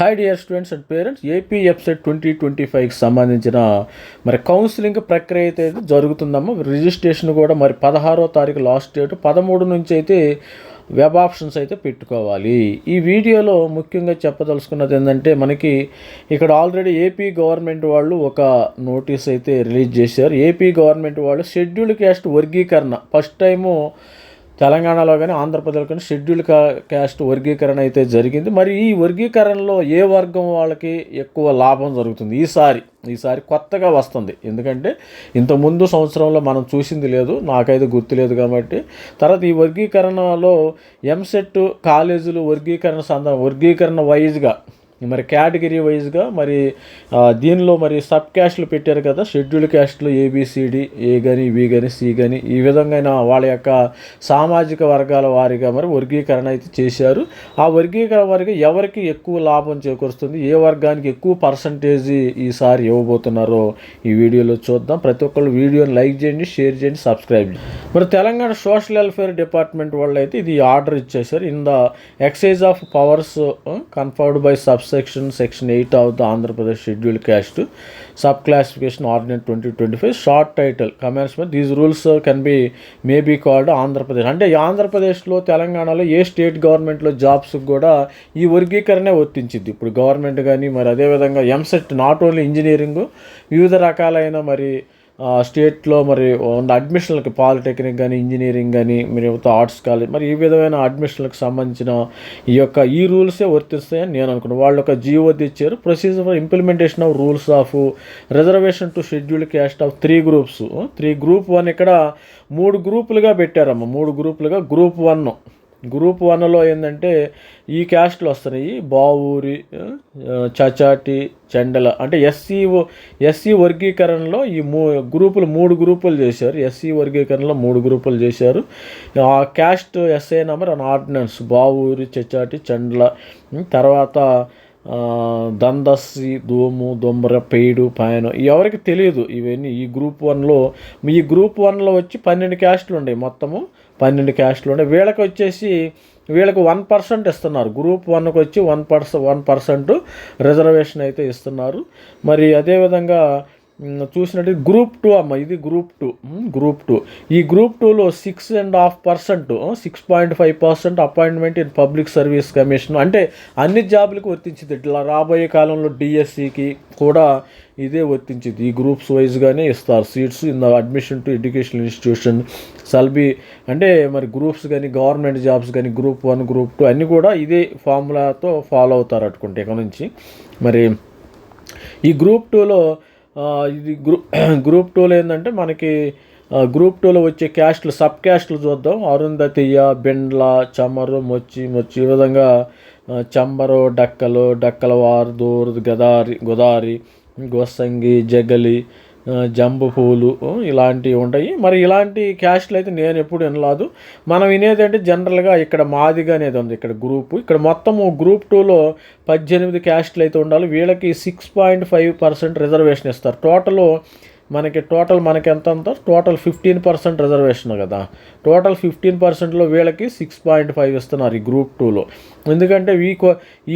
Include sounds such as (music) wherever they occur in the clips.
Hi dear students and parents AP ఎఫ్సెట్ twenty twenty ఫైవ్కి సంబంధించిన మరి కౌన్సిలింగ్ ప్రక్రియ అయితే జరుగుతుందమ్మా రిజిస్ట్రేషన్ కూడా మరి పదహారో తారీఖు లాస్ట్ డేట్ పదమూడు నుంచి అయితే వెబ్ ఆప్షన్స్ అయితే పెట్టుకోవాలి ఈ వీడియోలో ముఖ్యంగా చెప్పదలుచుకున్నది ఏంటంటే మనకి ఇక్కడ ఆల్రెడీ ఏపీ గవర్నమెంట్ వాళ్ళు ఒక నోటీస్ అయితే రిలీజ్ చేశారు ఏపీ గవర్నమెంట్ వాళ్ళు షెడ్యూల్ క్యాస్ట్ వర్గీకరణ ఫస్ట్ టైము తెలంగాణలో కానీ ఆంధ్రప్రదేశ్లో కానీ షెడ్యూల్ కా క్యాస్ట్ వర్గీకరణ అయితే జరిగింది మరి ఈ వర్గీకరణలో ఏ వర్గం వాళ్ళకి ఎక్కువ లాభం జరుగుతుంది ఈసారి ఈసారి కొత్తగా వస్తుంది ఎందుకంటే ఇంత ముందు సంవత్సరంలో మనం చూసింది లేదు నాకైతే గుర్తు లేదు కాబట్టి తర్వాత ఈ వర్గీకరణలో ఎంసెట్ కాలేజీలు వర్గీకరణ సందర్భం వర్గీకరణ వైజ్గా మరి కేటగిరీ వైజ్గా మరి దీనిలో మరి సబ్ క్యాస్ట్లు పెట్టారు కదా షెడ్యూల్ క్యాస్ట్లు ఏబిసిడి ఏ కానీ బి కానీ సి కానీ ఈ విధంగా వాళ్ళ యొక్క సామాజిక వర్గాల వారిగా మరి వర్గీకరణ అయితే చేశారు ఆ వర్గీకరణ వారిగా ఎవరికి ఎక్కువ లాభం చేకూరుస్తుంది ఏ వర్గానికి ఎక్కువ పర్సంటేజ్ ఈసారి ఇవ్వబోతున్నారో ఈ వీడియోలో చూద్దాం ప్రతి ఒక్కళ్ళు వీడియోని లైక్ చేయండి షేర్ చేయండి సబ్స్క్రైబ్ చేయండి మరి తెలంగాణ సోషల్ వెల్ఫేర్ డిపార్ట్మెంట్ వాళ్ళు అయితే ఇది ఆర్డర్ ఇచ్చేశారు in the excise of powers conferred by sub section section eight of the Andhra Pradesh schedule caste sub classification ordinance twenty twenty five short title commencement these rules can be be called Andhra Pradesh అంటే ఆంధ్రప్రదేశ్లో తెలంగాణలో ఏ state గవర్నమెంట్లో జాబ్స్కి కూడా ఈ వర్గీకరణే వర్తించింది ఇప్పుడు government కానీ మరి అదేవిధంగా ఎంసెట్ నాట్ ఓన్లీ ఇంజనీరింగ్ వివిధ రకాలైన మరి స్టేట్లో మరి ఉన్న అడ్మిషన్లకి పాలిటెక్నిక్ కానీ ఇంజనీరింగ్ కానీ మరి ఆర్ట్స్ కాలేజ్ మరి ఈ విధమైన అడ్మిషన్లకు సంబంధించిన ఈ యొక్క ఈ రూల్సే వర్తిస్తాయని నేను అనుకున్నాను వాళ్ళు ఒక జీవో తెచ్చారు procedure for implementation of rules of reservation to schedule caste of three groups three group one ఇక్కడ మూడు గ్రూపులుగా పెట్టారమ్మ మూడు గ్రూపులుగా గ్రూప్ వన్ గ్రూప్ వన్లో ఏంటంటే ఈ క్యాస్ట్లు వస్తున్నాయి బావూరి చచాటి చెండల అంటే ఎస్సీ ఎస్సీ వర్గీకరణలో ఈ మూ గ్రూపులు మూడు గ్రూపులు చేశారు ఎస్సీ వర్గీకరణలో మూడు గ్రూపులు చేశారు ఆ caste SI number and ordinance Bavuri Chachati Chandala తర్వాత దందస్సి దోము దొంబర పేడు పాయన ఎవరికి తెలియదు ఇవన్నీ ఈ గ్రూప్ వన్లో ఈ గ్రూప్ వన్లో వచ్చి పన్నెండు క్యాస్ట్లు ఉన్నాయి మొత్తము పన్నెండు ఉండే వీళ్ళకి వచ్చేసి వీళ్ళకి వన్ పర్సెంట్ ఇస్తున్నారు గ్రూప్ వన్కి వచ్చి one per one percent reservation అయితే ఇస్తున్నారు మరి అదేవిధంగా చూసినట్టు గ్రూప్ టూ అమ్మ ఇది గ్రూప్ టూ గ్రూప్ టూ ఈ గ్రూప్ టూలో six and half percent six point five percent appointment in public service commission అంటే అన్ని జాబులకు వర్తించింది ఇట్లా రాబోయే కాలంలో డిఎస్సికి e కూడా ఇదే వర్తించింది ఈ గ్రూప్స్ వైజ్గానే ఇస్తారు seats in the admission to educational institution సల్బీ అంటే మరి గ్రూప్స్ కానీ గవర్నమెంట్ జాబ్స్ కానీ గ్రూప్ వన్ గ్రూప్ టూ అన్నీ కూడా ఇదే ఫార్ములాతో ఫాలో అవుతారు అనుకుంటే ఇక్కడ నుంచి మరి ఈ గ్రూప్ టూలో ఇది గ్రూప్ (clears throat) గ్రూప్ టూలో ఏంటంటే మనకి గ్రూప్ టూలో వచ్చే క్యాస్ట్లు సబ్ క్యాస్ట్లు చూద్దాం అరుంధతియ బెండ్ల చమరు మొచ్చి మొచ్చి ఈ విధంగా చంబరు డక్కలు డక్కలవారు దూరు గదారి గోదారి గోసంగి జగలి జంబు పూలు ఇలాంటివి ఉంటాయి మరి ఇలాంటి క్యాస్ట్లు అయితే నేను ఎప్పుడు వినలేదు మనం వినేది అంటే జనరల్గా ఇక్కడ మాదిగా అనేది ఉంది ఇక్కడ గ్రూప్ ఇక్కడ మొత్తము గ్రూప్ టూలో పద్దెనిమిది క్యాస్ట్లు అయితే ఉండాలి వీళ్ళకి six point five percent reservation ఇస్తారు టోటల్ మనకి టోటల్ మనకి ఎంత అంత టోటల్ ఫిఫ్టీన్ పర్సెంట్ రిజర్వేషన్ కదా టోటల్ ఫిఫ్టీన్ పర్సెంట్లో వీళ్ళకి సిక్స్ పాయింట్ ఫైవ్ ఇస్తున్నారు ఈ గ్రూప్ టూలో ఎందుకంటే ఈ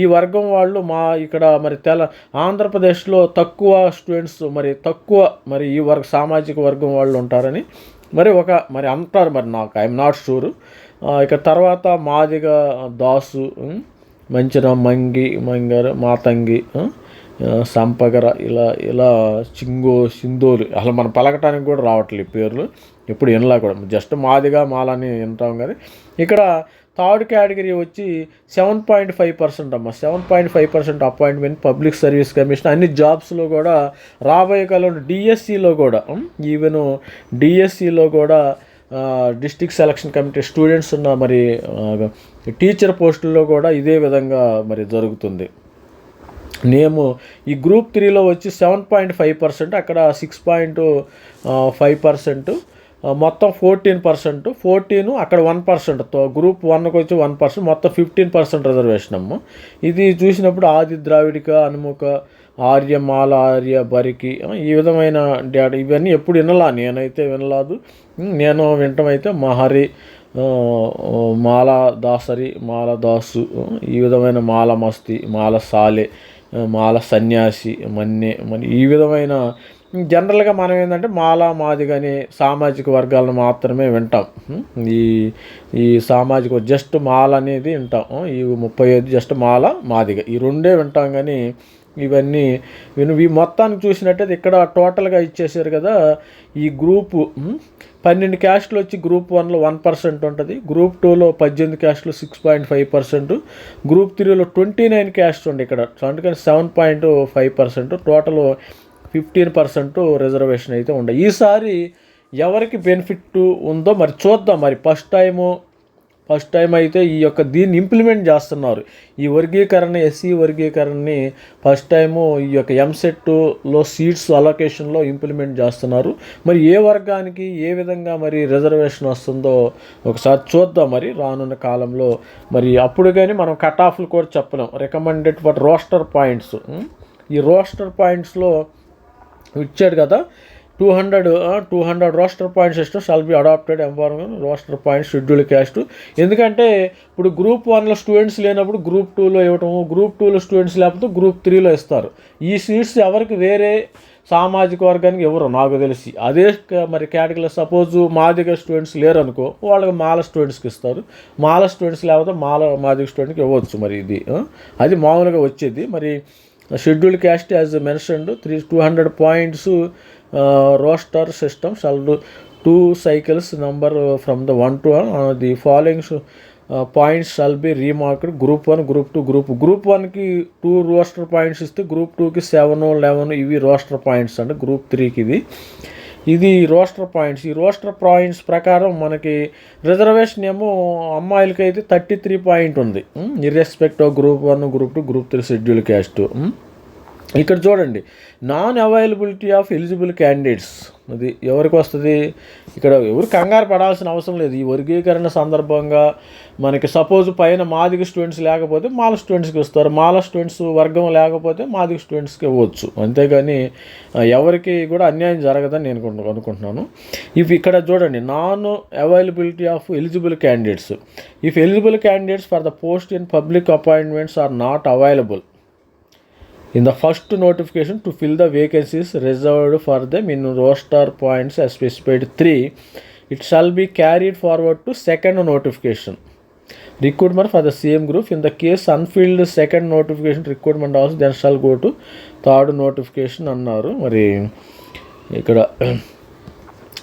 ఈ వర్గం వాళ్ళు మా ఇక్కడ మరి తెల ఆంధ్రప్రదేశ్లో తక్కువ స్టూడెంట్స్ మరి తక్కువ మరి ఈ వర్గ సామాజిక వర్గం వాళ్ళు ఉంటారని మరి ఒక మరి అంటారు మరి నాకు ఐఎమ్ నాట్ షూర్ ఇక తర్వాత మాదిగ దాసు మంచిన మంగి మంగారు మాతంగి సంపగర ఇలా ఇలా చింగో సింధోలు అసలు మనం పలకటానికి కూడా రావట్లేదు పేర్లు ఇప్పుడు వినలా కూడా జస్ట్ మాదిగా మాలని వింటాం కానీ ఇక్కడ థర్డ్ కేటగిరీ వచ్చి సెవెన్ పాయింట్ ఫైవ్ పర్సెంట్ అమ్మ seven point five percent appointment public service commission అన్ని జాబ్స్లో కూడా రాబోయే కాలంలో డిఎస్సిలో కూడా ఈవెన్ డిఎస్సిలో కూడా డిస్టిక్ సెలక్షన్ కమిటీ స్టూడెంట్స్ ఉన్న మరి టీచర్ పోస్టుల్లో కూడా ఇదే విధంగా మరి జరుగుతుంది నేము ఈ గ్రూప్ త్రీలో వచ్చి సెవెన్ పాయింట్ ఫైవ్ పర్సెంట్ అక్కడ సిక్స్ పాయింట్ ఫైవ్ పర్సెంట్ మొత్తం ఫోర్టీన్ పర్సెంట్ ఫోర్టీన్ అక్కడ వన్ పర్సెంట్ గ్రూప్ వన్కి వచ్చి వన్ పర్సెంట్ మొత్తం ఫిఫ్టీన్ పర్సెంట్ రిజర్వేషన్ అమ్మ ఇది చూసినప్పుడు ఆది ద్రావిడిక అనుముఖ ఆర్య మాల ఆర్య బరికి ఈ విధమైన డేటా ఇవన్నీ ఎప్పుడు వినలా నేనైతే వినలేదు నేను వినటం అయితే మహరి మాల దాసరి మాల దాసు ఈ విధమైన మాల మస్తి మాల సాలే మాల సన్యాసి మన్నే మరి ఈ విధమైన జనరల్గా మనం ఏంటంటే మాల కానీ సామాజిక వర్గాలను మాత్రమే వింటాం ఈ ఈ సామాజిక జస్ట్ మాల అనేది వింటాం ఈ ముప్పై ఐదు జస్ట్ మాల మాదిగ ఈ రెండే వింటాం కానీ ఇవన్నీ ఈ మొత్తాన్ని చూసినట్టయితే ఇక్కడ టోటల్గా ఇచ్చేసారు కదా ఈ గ్రూపు పన్నెండు క్యాస్ట్లు వచ్చి గ్రూప్ వన్లో వన్ పర్సెంట్ ఉంటుంది గ్రూప్ టూలో పద్దెనిమిది క్యాస్ట్లు six point five percent group త్రీలో ట్వంటీ నైన్ క్యాస్ట్ ఉంది ఇక్కడ అందుకని seven point five percent total fifteen percent reservation అయితే ఉండే ఈసారి ఎవరికి బెనిఫిట్ ఉందో మరి చూద్దాం మరి ఫస్ట్ టైము ఫస్ట్ టైం అయితే ఈ యొక్క దీన్ని ఇంప్లిమెంట్ చేస్తున్నారు ఈ వర్గీకరణ ఎస్సీ వర్గీకరణని ఫస్ట్ టైము ఈ యొక్క ఎంసెట్లో సీట్స్ అలొకేషన్లో ఇంప్లిమెంట్ చేస్తున్నారు మరి ఏ వర్గానికి ఏ విధంగా మరి రిజర్వేషన్ వస్తుందో ఒకసారి చూద్దాం మరి రానున్న కాలంలో మరి అప్పుడు కానీ మనం కట్ ఆఫ్లు కూడా చెప్పలేం రికమెండెడ్ ఫర్ రోస్టర్ పాయింట్స్ ఈ రోస్టర్ పాయింట్స్లో ఇచ్చాడు కదా two hundred two hundred roster point system shall be adopted informing roster point schedule caste ఎందుకంటే ఇప్పుడు గ్రూప్ వన్లో స్టూడెంట్స్ లేనప్పుడు గ్రూప్ టూలో ఇవ్వటము గ్రూప్ టూలో స్టూడెంట్స్ లేకపోతే గ్రూప్ త్రీలో ఇస్తారు ఈ సీట్స్ ఎవరికి వేరే సామాజిక వర్గానికి ఎవరు నాకు తెలిసి అదే మరి కేటగిరీలో సపోజ్ మాదిగ స్టూడెంట్స్ లేరనుకో వాళ్ళకి మాల స్టూడెంట్స్కి ఇస్తారు మాల స్టూడెంట్స్ లేకపోతే మాల మాదిగ స్టూడెంట్కి ఇవ్వచ్చు మరి ఇది అది మామూలుగా వచ్చేది మరి schedule caste as mention three two hundred points roster system shall do two cycles number uh, from the 1 to 1 uh, the following points shall be remarked group one group two group group వన్కి two roster points ఇస్తే group టూకి seven eleven ఇవి roster points అంటే group త్రీకి ఇది ఇది roster points ఈ roster points ప్రకారం మనకి రిజర్వేషన్ ఏమో అమ్మాయిలకి అయితే థర్టీ త్రీ పాయింట్ ఉంది irrespective of group one group two group three schedule caste ఇక్కడ చూడండి non availability of eligible candidates అది ఎవరికి వస్తుంది ఇక్కడ ఎవరు కంగారు పడాల్సిన అవసరం లేదు ఈ వర్గీకరణ సందర్భంగా మనకి సపోజ్ పైన మాదిగ స్టూడెంట్స్ లేకపోతే మాల స్టూడెంట్స్కి ఇస్తారు మాల స్టూడెంట్స్ వర్గం లేకపోతే మాదిగ స్టూడెంట్స్కి ఇవ్వచ్చు అంతేగాని ఎవరికి కూడా అన్యాయం జరగదని నేను అనుకుంటున్నాను ఇఫ్ ఇక్కడ చూడండి non availability of eligible candidates if eligible candidates for the post in public appointments are not available in the first notification to fill the vacancies reserved for them in roster points as specified three it shall be carried forward to second notification recruitment for the same group in the case unfilled second notification recruitment also then shall go to third notification అన్నారు మరి ఇక్కడ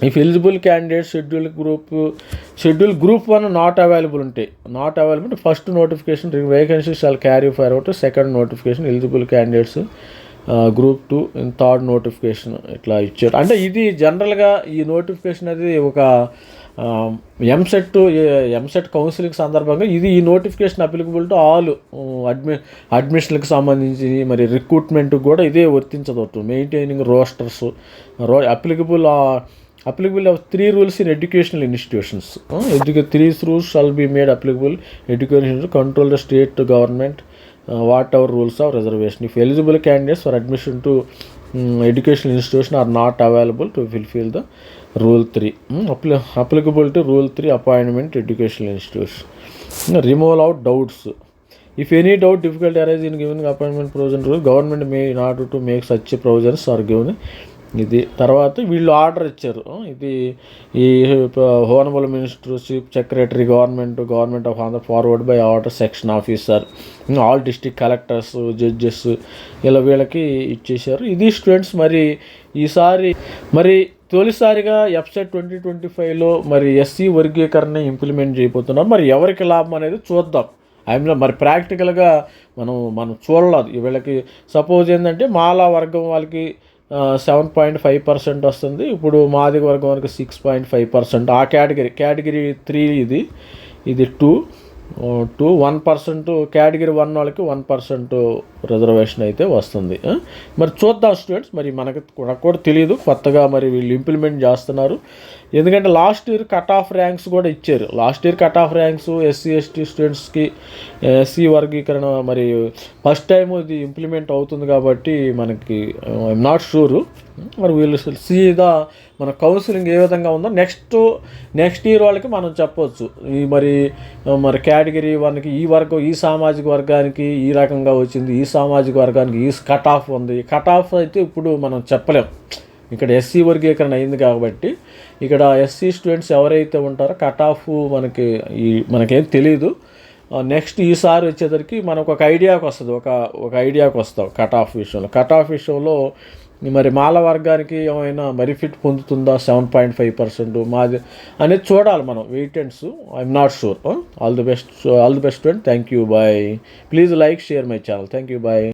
if eligible candidate schedule group schedule group one not available ఉంటాయి not available first notification vacancy shall carry out second notification eligible candidates group two and third notification ఇట్లా ఇచ్చారు అంటే ఇది జనరల్గా ఈ నోటిఫికేషన్ అనేది ఒక ఎంసెట్ ఎంసెట్ కౌన్సిలింగ్ సందర్భంగా ఇది ఈ నోటిఫికేషన్ అప్లికబుల్ టు ఆల్ అడ్మి అడ్మిషన్లకు సంబంధించి మరి రిక్రూట్మెంట్కి కూడా ఇదే వర్తించదు మెయింటైనింగ్ రోస్టర్స్ రో applicable Applicable of three rules in educational institutions. Ah, three rules shall be made applicable education to control the state government. Ah, whatever rules of reservation, if eligible candidates for admission to mm, educational institution are not available to fulfill the rule 3, hmm, applicable to rule 3 appointment to educational institution. Hmm, Removal of doubts. If any doubt difficulty arises in giving appointment provision rule, government may in order to make such provisions are given ఇది తర్వాత వీళ్ళు order ఇచ్చారు ఇది ఈ honourable minister chief secretary government government of Andhra forward by order section officer all district collectors judges ఇలా వీళ్ళకి ఇచ్చేశారు ఇది స్టూడెంట్స్ మరి ఈసారి మరి తొలిసారిగా ఎఫ్సెట్ ట్వంటీ ట్వంటీ ఫైవ్లో మరి ఎస్సీ వర్గీకరణ ఇంప్లిమెంట్ చేయబోతున్నారు మరి ఎవరికి లాభం అనేది చూద్దాం ఆయన మరి ప్రాక్టికల్గా మనం మనం చూడలేదు వీళ్ళకి సపోజ్ ఏంటంటే మాలా వర్గం వాళ్ళకి సెవెన్ పాయింట్ ఫైవ్ పర్సెంట్ వస్తుంది ఇప్పుడు మాది వరకు వరకు సిక్స్ పాయింట్ ఫైవ్ పర్సెంట్ ఆ కేటగిరీ కేటగిరీ త్రీ ఇది ఇది two two one percent category one వాళ్ళకి వన్ పర్సెంట్ రిజర్వేషన్ అయితే వస్తుంది మరి చూద్దాం స్టూడెంట్స్ మరి మనకు కూడా తెలియదు కొత్తగా మరి వీళ్ళు ఇంప్లిమెంట్ చేస్తున్నారు ఎందుకంటే last year cut off ranks కూడా ఇచ్చారు last year cut off ranks SC ST స్టూడెంట్స్కి ఎస్సీ వర్గీకరణ మరి ఫస్ట్ టైం ఇది ఇంప్లిమెంట్ అవుతుంది కాబట్టి మనకి ఐఎమ్ నాట్ షూరు మరి వీళ్ళు సీదా మన కౌన్సిలింగ్ ఏ విధంగా ఉందో నెక్స్ట్ నెక్స్ట్ ఇయర్ వాళ్ళకి మనం చెప్పవచ్చు ఈ మరి మరి కేటగిరీ వాళ్ళకి ఈ వర్గం ఈ సామాజిక వర్గానికి ఈ రకంగా వచ్చింది ఈ సామాజిక వర్గానికి ఈ కట్ ఆఫ్ ఉంది కట్ ఆఫ్ అయితే ఇప్పుడు మనం చెప్పలేం ఇక్కడ ఎస్సీ వర్గీకరణ అయింది కాబట్టి ఇక్కడ ఎస్సీ స్టూడెంట్స్ ఎవరైతే ఉంటారో కట్ ఆఫ్ మనకి ఈ మనకేం తెలియదు నెక్స్ట్ ఈసారి వచ్చేసరికి మనకు ఒక ఐడియాకి వస్తుంది ఒక ఒక ఐడియాకి వస్తాం కట్ ఆఫ్ విషయంలో కట్ ఆఫ్ విషయంలో మరి మాల వర్గానికి ఏమైనా మరి ఫిట్ పొందుతుందా సెవెన్ పాయింట్ ఫైవ్ పర్సెంట్ మాది అనేది చూడాలి మనం wait I'm not sure all the best all the best friend thank you bye please like share my channel thank you bye